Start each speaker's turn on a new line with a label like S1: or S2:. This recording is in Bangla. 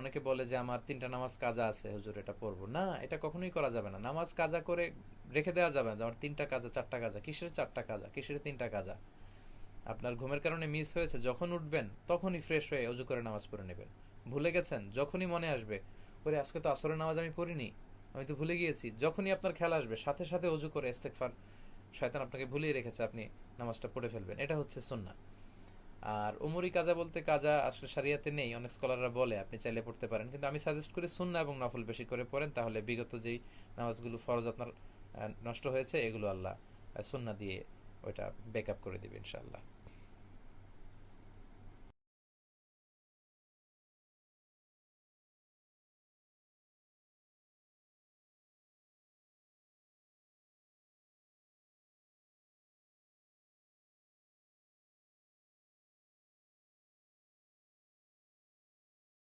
S1: অনেকে বলে যে আমার তিনটা নামাজ কাজা আছে, হুজুর এটা পড়ব। না, এটা কখনোই করা যাবে না। নামাজ কাজা করে রেখে দেওয়া যাবে না আমার তিনটা কাজা, চারটা কাজা। কিসের চারটা কাজা? কিসের তিনটা কাজা? আপনার ঘুমের কারণে মিস হয়েছে, যখন উঠবেন তখনই ফ্রেশ হয়ে অজু করে নামাজ পড়ে নেবেন। ভুলে গেছেন? যখনই মনে আসবে, ওরে, আজকে তো আসরের নামাজ আমি পড়িনি, আমি তো ভুলে গিয়েছি। যখনই আপনার খেয়াল আসবে, সাথে সাথে অজু করে ইস্তেকফার শয়তান আপনাকে ভুলিয়ে রেখেছে, আপনি নামাজটা পড়ে ফেলবেন। এটা হচ্ছে সুন্না আর উমরি কাজা বলতে কাজা আসলে সারিয়াতে নেই, অনেক স্কলাররা বলে, আপনি চাইলে পড়তে পারেন। কিন্তু আমি সাজেস্ট করি সুন্না এবং নফল বেশি করে পড়েন, তাহলে বিগত যেই নামাজগুলো ফরজ আপনার নষ্ট হয়েছে, এগুলো আল্লাহ সুন্না দিয়ে ওইটা ব্যাক আপ করে দেবে ইনশাআল্লাহ।